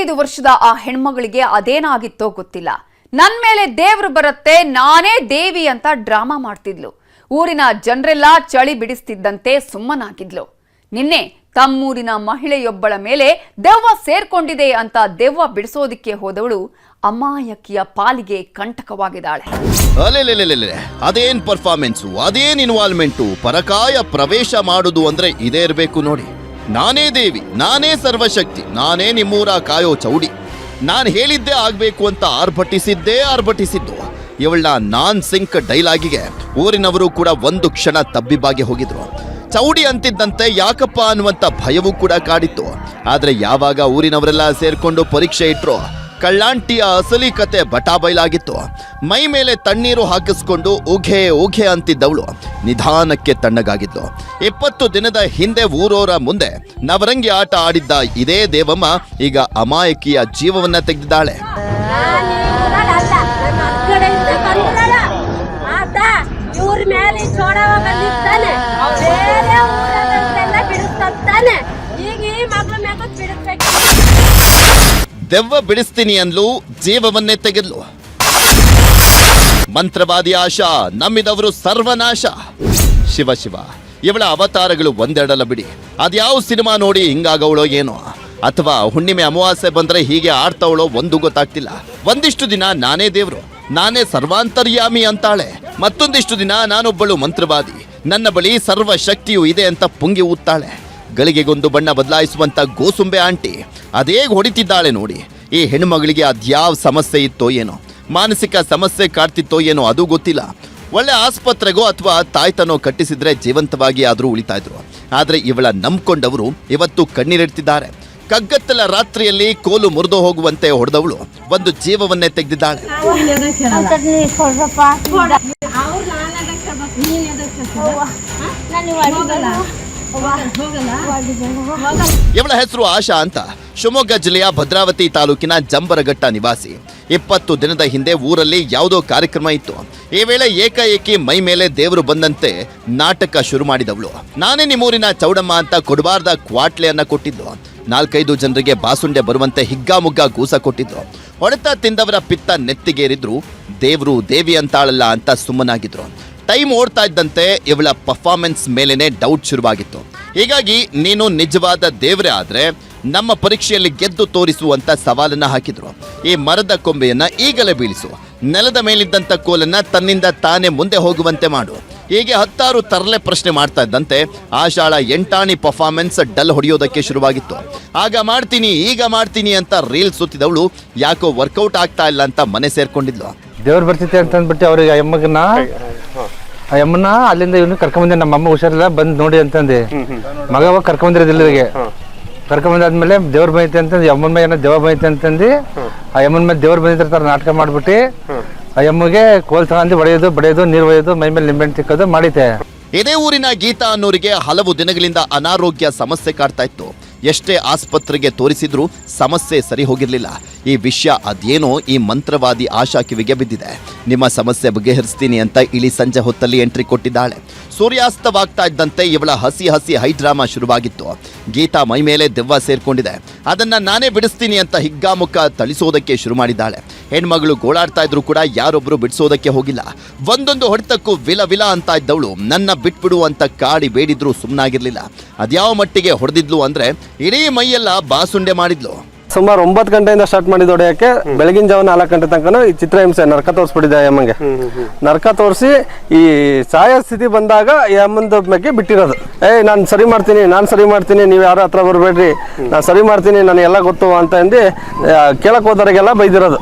ಇಪ್ಪತ್ತೈದು ವರ್ಷದ ಆ ಹೆಣ್ಮಗಳಿಗೆ ಅದೇನಾಗಿತ್ತೋ ಗೊತ್ತಿಲ್ಲ. ನನ್ ಮೇಲೆ ದೇವ್ರು ಬರುತ್ತೆ, ನಾನೇ ದೇವಿ ಅಂತ ಡ್ರಾಮಾ ಮಾಡ್ತಿದ್ಲು. ಊರಿನ ಜನರೆಲ್ಲ ಚಳಿ ಬಿಡಿಸ್ತಿದ್ದಂತೆ ಸುಮ್ಮನಾಗಿದ್ಲು. ನಿನ್ನೆ ತಮ್ಮೂರಿನ ಮಹಿಳೆಯೊಬ್ಬಳ ಮೇಲೆ ದೆವ್ವ ಸೇರ್ಕೊಂಡಿದೆ ಅಂತ ದೆವ್ವ ಬಿಡಿಸೋದಿಕ್ಕೆ ಹೋದವಳು ಅಮಾಯಕಿಯ ಪಾಲಿಗೆ ಕಂಟಕವಾಗಿದ್ದಾಳೆ. ಅಲೆಲೆಲೆಲೆ ಅದೇನ್ ಪರ್ಫಾರ್ಮೆನ್ಸ್ ಅದೇನ್ ಇನ್ವಾಲ್ವ್ಮೆಂಟು ಪರಕಾಯ ಪ್ರವೇಶ ಮಾಡುದು ಅಂದ್ರೆ ಇದೇ ಇರಬೇಕು ನೋಡಿ. ನಾನೇ ದೇವಿ, ನಾನೇ ಸರ್ವಶಕ್ತಿ, ನಾನೇ ನಿಮ್ಮೂರ ಕಾಯೋ ಚೌಡಿ. ನಾನು ಹೇಳಿದ್ದೇ ಆಗ್ಬೇಕು ಅಂತ ಆರ್ಭಟಿಸಿದ್ದೇ ಆರ್ಭಟಿಸಿದ್ದು. ಇವಳ ನಾನ್ ಸಿಂಕ್ ಡೈಲಾಗಿಗೆ ಊರಿನವರು ಕೂಡ ಒಂದು ಕ್ಷಣ ತಬ್ಬಿಬಾಗಿ ಹೋಗಿದ್ರು. ಚೌಡಿ ಅಂತಿದ್ದಂತೆ ಯಾಕಪ್ಪ ಅನ್ನುವಂತ ಭಯವೂ ಕೂಡ ಕಾಡಿತ್ತು. ಆದರೆ ಯಾವಾಗ ಊರಿನವರೆಲ್ಲ ಸೇರಿಕೊಂಡು ಪರೀಕ್ಷೆ ಇಟ್ರು ಕಳ್ಳಾಂಟಿಯ ಅಸಲಿ ಕತೆ ಬಟಾಬೈಲಾಗಿತ್ತು. ಮೈ ಮೇಲೆ ತಣ್ಣೀರು ಹಾಕಿಸ್ಕೊಂಡು ಉಘೆ ಉಘೆ ಅಂತಿದ್ದವಳು ನಿಧಾನಕ್ಕೆ ತಣ್ಣಗಾಗಿದ್ಲು. ಇಪ್ಪತ್ತು ದಿನದ ಹಿಂದೆ ಊರೋರ ಮುಂದೆ ನವರಂಗಿ ಆಟ ಆಡಿದ್ದ ಇದೇ ದೇವಮ್ಮ ಈಗ ಅಮಾಯಕಿಯ ಜೀವವನ್ನ ತೆಗೆದಿದ್ದಾಳೆ. ಮೇಲೆ ದೆವ್ವ ಬಿಡಿಸ್ತೀನಿ ಅನ್ಲು ಜೀವವನ್ನೇ ತೆಗೆದ್ಲು. ಮಂತ್ರವಾದಿ ಆಶಾ, ನಮ್ಮಿದವರು ಸರ್ವನಾಶ. ಶಿವ ಶಿವ, ಇವಳ ಅವತಾರಗಳು ಒಂದೆರಡಲ್ಲ ಬಿಡಿ. ಅದ್ಯಾವ ಸಿನಿಮಾ ನೋಡಿ ಹಿಂಗಾಗವಳೋ ಏನೋ. ಅಥವಾ ಹುಣ್ಣಿಮೆ ಅಮಾವಾಸ್ಯೆ ಬಂದ್ರೆ ಹೀಗೆ ಆಡ್ತಾವಳೋ ಒಂದು ಗೊತ್ತಾಗ್ತಿಲ್ಲ. ಒಂದಿಷ್ಟು ದಿನ ನಾನೇ ದೇವ್ರು, ನಾನೇ ಸರ್ವಾಂತರ್ಯಾಮಿ ಅಂತಾಳೆ. ಮತ್ತೊಂದಿಷ್ಟು ದಿನ ನಾನೊಬ್ಬಳು ಮಂತ್ರವಾದಿ. ನನ್ನ ಬಳಿ ಸರ್ವ ಶಕ್ತಿಯು ಇದೆ ಅಂತ ಪುಂಗಿ ಊದ್ತಾಳೆ. ಗಳಿಗೆಗೊಂದು ಬಣ್ಣ ಬದಲಾಯಿಸುವಂತ ಗೋಸುಂಬೆ ಆಂಟಿ ಅದೇ ಹೊಡಿತಿದ್ದಾಳೆ ನೋಡಿ. ಈ ಹೆಣ್ಮಗಳಿಗೆ ಅದ್ಯಾವ ಸಮಸ್ಯೆ ಇತ್ತೋ ಏನೋ? ಮಾನಸಿಕ ಸಮಸ್ಯೆ ಕಾಡ್ತಿತ್ತೋ ಏನೋ ಅದು ಗೊತ್ತಿಲ್ಲ. ಒಳ್ಳೆ ಆಸ್ಪತ್ರೆಗೋ ಅಥವಾ ತಾಯ್ತನೋ ಕಟ್ಟಿಸಿದ್ರೆ ಜೀವಂತವಾಗಿ ಆದರೂ ಉಳಿತಾ ಇದ್ರು. ಆದರೆ ಇವಳ ನಂಬ್ಕೊಂಡವರು ಇವತ್ತು ಕಣ್ಣೀರಿಡ್ತಿದ್ದಾರೆ. ಕಗ್ಗತ್ತಲ ರಾತ್ರಿಯಲ್ಲಿ ಕೋಲು ಮುರಿದು ಹೋಗುವಂತೆ ಹೊಡೆದವಳು. ಒಂದು ಜೀವವನ್ನೇ ತೆಗೆದಿದ್ದಾಳೆ. ಇವಳ ಹೆಸರು ಆಶಾ ಅಂತ. ಶಿವಮೊಗ್ಗ ಜಿಲ್ಲೆಯ ಭದ್ರಾವತಿ ತಾಲೂಕಿನ ಜಂಬರಘಟ್ಟ ನಿವಾಸಿ. ಇಪ್ಪತ್ತು ದಿನದ ಹಿಂದೆ ಊರಲ್ಲಿ ಯಾವುದೋ ಕಾರ್ಯಕ್ರಮ ಇತ್ತು. ಈ ವೇಳೆ ಏಕಾಏಕಿ ಮೈ ಮೇಲೆ ದೇವರು ಬಂದಂತೆ ನಾಟಕ ಶುರು ಮಾಡಿದವಳು. ನಾನೇ ನಿಮ್ಮೂರಿನ ಚೌಡಮ್ಮ ಅಂತ ಕೊಡಬಾರ್ದ ಕ್ವಾಟ್ಲೆಯನ್ನ ಕೊಟ್ಟಿದ್ದು. ನಾಲ್ಕೈದು ಜನರಿಗೆ ಬಾಸುಂಡೆ ಬರುವಂತೆ ಹಿಗ್ಗಾಮುಗ್ಗಾ ಗೂಸ ಕೊಟ್ಟಿದ್ರು ಹೊಡೆತ ತಿಂದವರ ಪಿತ್ತ ನೆತ್ತಿಗೇರಿದ್ರು. ದೇವರು ದೇವಿ ಅಂತಾಳಲ್ಲ ಅಂತ ಸುಮ್ಮನಾಗಿದ್ರು. ಟೈಮ್ ಓಡ್ತಾ ಇದ್ದಂತೆ ಇವಳ ಪರ್ಫಾರ್ಮೆನ್ಸ್ ಮೇಲೇನೆ ಡೌಟ್ ಶುರುವಾಗಿತ್ತು. ಹೀಗಾಗಿ ನೀನು ನಿಜವಾದ ದೇವರೇ ಆದರೆ ನಮ್ಮ ಪರೀಕ್ಷೆಯಲ್ಲಿ ಗೆದ್ದು ತೋರಿಸುವಂತ ಸವಾಲನ್ನ ಹಾಕಿದ್ರು. ಈ ಮರದ ಕೊಂಬೆಯನ್ನ ಈಗಲೇ ಬೀಳಿಸು. ನೆಲದ ಮೇಲಿದ್ದಂತ ಕೋಲನ್ನ ತನ್ನಿಂದ ತಾನೇ ಮುಂದೆ ಹೋಗುವಂತೆ ಮಾಡು. ಹೀಗೆ ಹತ್ತಾರು ತರಲೆ ಪ್ರಶ್ನೆ ಮಾಡ್ತಾ ಇದ್ದಂತೆ ಆಶಾಳ ಎಂಟಾಣಿ ಪರ್ಫಾರ್ಮೆನ್ಸ್ ಡಲ್ ಹೊಡೆಯೋದಕ್ಕೆ ಶುರುವಾಗಿತ್ತು. ಆಗ ಮಾಡ್ತೀನಿ, ಈಗ ಮಾಡ್ತೀನಿ ಅಂತ ರೀಲ್ ಸುತ್ತಿದವಳು ಯಾಕೋ ವರ್ಕೌಟ್ ಆಗ್ತಾ ಇಲ್ಲ ಅಂತ ಮನೆ ಸೇರ್ಕೊಂಡಿದ್ಲು. ದೇವ್ರು ಬರ್ತಿತ್ತೆ ಅಂತ ಅಂದ್ಬಿಟ್ಟು ಅವ್ರಿಗೆ ಎಮ್ಮಗನ್ನ ಆ ಎಮ್ಮನ್ನ ಅಲ್ಲಿಂದ ಇವನು ಕರ್ಕೊಂಬಂದೆ ನಮ್ಮ ಅಮ್ಮ ಹುಷಾರಿಲ್ಲ ಬಂದ್ ನೋಡಿ ಅಂತಂದೆ. ಮಗ ಅವಾಗ ಕರ್ಕೊಂಬಂದಿರೋದು ಇಲ್ಲಿಗೆ. ಕರ್ಕೊಂಬಂದಾದ್ಮೇಲೆ ದೇವ್ರ ಬಂದೈತೆ ಅಂತಂದು ಅಮ್ಮನ ಮೇಲೆ ಏನೋ ದೇವ ಬಂದೈತೆ ಅಂತಂದು ಆ ಯಮ್ಮನ ಮೇಲೆ ದೇವ್ರ ಬಂದಿರ್ತಾರೆ ನಾಟಕ ಮಾಡ್ಬಿಟ್ಟು ಆ ಯಮ್ಮಗೆ ಕೋಲ್ ತಗೊಂಡು ಬಡಿಯೋದು ಬಡಿಯೋದು ನೀರು ಒಯ್ಯೋದು ಮೈ ಮೇಲೆ ನಿಂಬೆಣ್ಣು ತಿಕ್ಕೋದು ಮಾಡಿತೆ ಇದೇ ಊರಿನ ಗೀತಾ ಅನ್ನೋರಿಗೆ ಹಲವು ದಿನಗಳಿಂದ ಅನಾರೋಗ್ಯ ಸಮಸ್ಯೆ ಕಾಡ್ತಾ ಇತ್ತು. ಎಷ್ಟೇ ಆಸ್ಪತ್ರೆಗೆ ತೋರಿಸಿದ್ರೂ ಸಮಸ್ಯೆ ಸರಿ ಹೋಗಿರ್ಲಿಲ್ಲ. ಈ ವಿಷಯ ಅದೇನೋ ಈ ಮಂತ್ರವಾದಿ ಆಶಾ ಕಿವಿಗೆ ಬಿದ್ದಿದೆ. ನಿಮ್ಮ ಸಮಸ್ಯೆ ಬಗೆಹರಿಸ್ತೀನಿ ಅಂತ ಇಳಿ ಸಂಜೆ ಹೊತ್ತಲ್ಲಿ ಎಂಟ್ರಿ ಕೊಟ್ಟಿದ್ದಾಳೆ. ಸೂರ್ಯಾಸ್ತವಾಗ್ತಾ ಇದ್ದಂತೆ ಇವಳ ಹಸಿ ಹಸಿ ಹೈ ಡ್ರಾಮಾ ಶುರುವಾಗಿತ್ತು. ಗೀತಾ ಮೈ ಮೇಲೆ ದೆವ್ವ ಸೇರ್ಕೊಂಡಿದೆ. ಅದನ್ನ ನಾನೇ ಬಿಡಿಸ್ತೀನಿ ಅಂತ ಹಿಗ್ಗಾಮುಖ ತಳಿಸೋದಕ್ಕೆ ಶುರು ಮಾಡಿದ್ದಾಳೆ. ಹೆಣ್ಮಗಳು ಗೋಳಾಡ್ತಾ ಇದ್ರು ಕೂಡ ಯಾರೊಬ್ಬರು ಬಿಡಿಸೋದಕ್ಕೆ ಹೋಗಿಲ್ಲ. ಒಂದೊಂದು ಹೊಡೆತಕ್ಕೂ ವಿಲ ವಿಲ ಅಂತ ಇದ್ದವಳು ನನ್ನ ಬಿಟ್ಬಿಡು ಅಂತ ಕಾಡಿ ಬೇಡಿದ್ರು ಸುಮ್ಮನಾಗಿರ್ಲಿಲ್ಲ ಅದ್ಯಾವ ಮಟ್ಟಿಗೆ ಹೊಡೆದಿದ್ಲು ಅಂದ್ರೆ ಇಡೀ ಮೈಯೆಲ್ಲ ಬಾಸುಂಡೆ ಮಾಡಿದ್ಲು. ಸುಮಾರು ಒಂಬತ್ತು ಗಂಟೆಯಿಂದ ಸ್ಟಾರ್ಟ್ ಮಾಡಿದ ಹೊಡೆಯಕ್ಕೆ ಬೆಳಗಿನ ಜಾವ ನಾಲ್ಕು ಗಂಟೆ ತನಕ ಈ ಚಿತ್ರಹಿಂಸೆ ನರಕ ತೋರಿಸ್ಬಿಟ್ಟಿದೆ ಯಮ್ಮಂಗೆ ಅಮ್ಮಂಗೆ. ನರಕ ತೋರಿಸಿ ಈ ಸಾಯ ಸ್ಥಿತಿ ಬಂದಾಗ ಯಮ್ಮಂದ ಮೇಲೆ ಬಗ್ಗೆ ಬಿಟ್ಟಿರೋದು. ಏ ನಾನು ಸರಿ ಮಾಡ್ತೀನಿ ನಾನು ಸರಿ ಮಾಡ್ತೀನಿ ನೀವು ಯಾರ ಹತ್ರ ಬರಬೇಡ್ರಿ. ನಾನು ಸರಿ ಮಾಡ್ತೀನಿ ನನಗೆ ಎಲ್ಲ ಗೊತ್ತು ಅಂತ ಅಂದು ಕೇಳಕ್ ಹೋದವರಿಗೆಲ್ಲ ಬೈದಿರೋದು.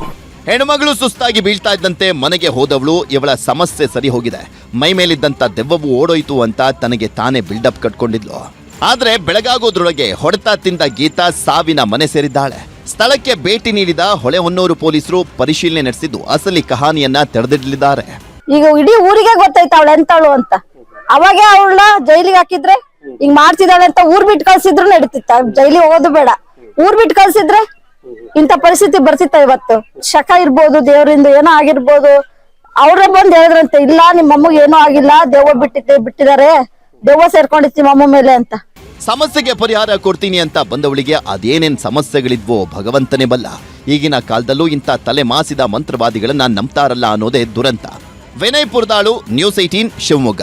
ಹೆಣ್ಮಗಳು ಸುಸ್ತಾಗಿ ಬೀಳ್ತಾ ಇದ್ದಂತೆ ಮನೆಗೆ ಹೋದವಳು ಇವಳ ಸಮಸ್ಯೆ ಸರಿ ಹೋಗಿದೆ. ಮೈ ಮೇಲಿದ್ದಂಥ ದೆವ್ವವು ಓಡೋಯ್ತು ಅಂತ ತನಗೆ ತಾನೇ ಬಿಲ್ಡಪ್ ಕಟ್ಕೊಂಡಿದ್ಲು. ಆದ್ರೆ ಬೆಳಗಾಗೋದ್ರೊಳಗೆ ಹೊಡೆತ ತಿಂದ ಗೀತಾ ಸಾವಿನ ಮನೆ ಸೇರಿದ್ದಾಳೆ. ಸ್ಥಳಕ್ಕೆ ಭೇಟಿ ನೀಡಿದ ಹೊಳೆಹೊನ್ನೂರು ಪೊಲೀಸರು ಪರಿಶೀಲನೆ ನಡೆಸಿದ್ದು ಅಸಲಿ ಕಹಾನಿಯನ್ನ ತೆರೆದಿಡಲಿದ್ದಾರೆ ಈಗ ಇಡೀ ಊರಿಗೆ ಗೊತ್ತೈತ ಅವಳು ಅಂತ. ಅವಾಗೆ ಅವಳನ್ನ ಜೈಲಿಗೆ ಹಾಕಿದ್ರೆ ಹಿಂಗ್ ಮಾಡ್ತಿದ್ದಾಳೆ ಅಂತ ಊರ್ ಬಿಟ್ಟು ಕಳ್ಸಿದ್ರು ನಡೀತಿತ್ತ. ಜೈಲಿಗೆ ಹೋಗೋದು ಬೇಡ. ಊರ್ ಬಿಟ್ಟು ಕಳ್ಸಿದ್ರೆ ಇಂತ ಪರಿಸ್ಥಿತಿ ಬರ್ತಿತ್ತ ಇವತ್ತು? ಶಕ ಇರ್ಬೋದು, ದೇವರಿಂದ ಏನೋ ಆಗಿರ್ಬೋದು. ಅವ್ರೇ ಬಂದ್ ಹೇಳಿದ್ರಂತೆ, ಇಲ್ಲ ನಿಮ್ಮ ಅಮ್ಮಗೆ ಏನೂ ಆಗಿಲ್ಲ, ದೆವ್ವ ಬಿಟ್ಟಿದ್ದೆ, ಬಿಟ್ಟಿದ್ದಾರೆ. ದೆವ್ವ ಸೇರ್ಕೊಂಡಿತ್ತು ನಿಮ್ಮ ಅಮ್ಮ ಮೇಲೆ ಅಂತ. ಸಮಸ್ಯೆಗೆ ಪರಿಹಾರ ಕೊಡ್ತೀನಿ ಅಂತ ಬಂದವಳಿಗೆ ಅದೇನೇನು ಸಮಸ್ಯೆಗಳಿದ್ವೋ ಭಗವಂತನೇ ಬಲ್ಲ. ಈಗಿನ ಕಾಲದಲ್ಲೂ ಇಂಥ ತಲೆ ಮಾಸಿದ ಮಂತ್ರವಾದಿಗಳನ್ನ ನಂಬ್ತಾರಲ್ಲ ಅನ್ನೋದೇ ದುರಂತ. Vinay Puradalu news eighteen Shivamogga.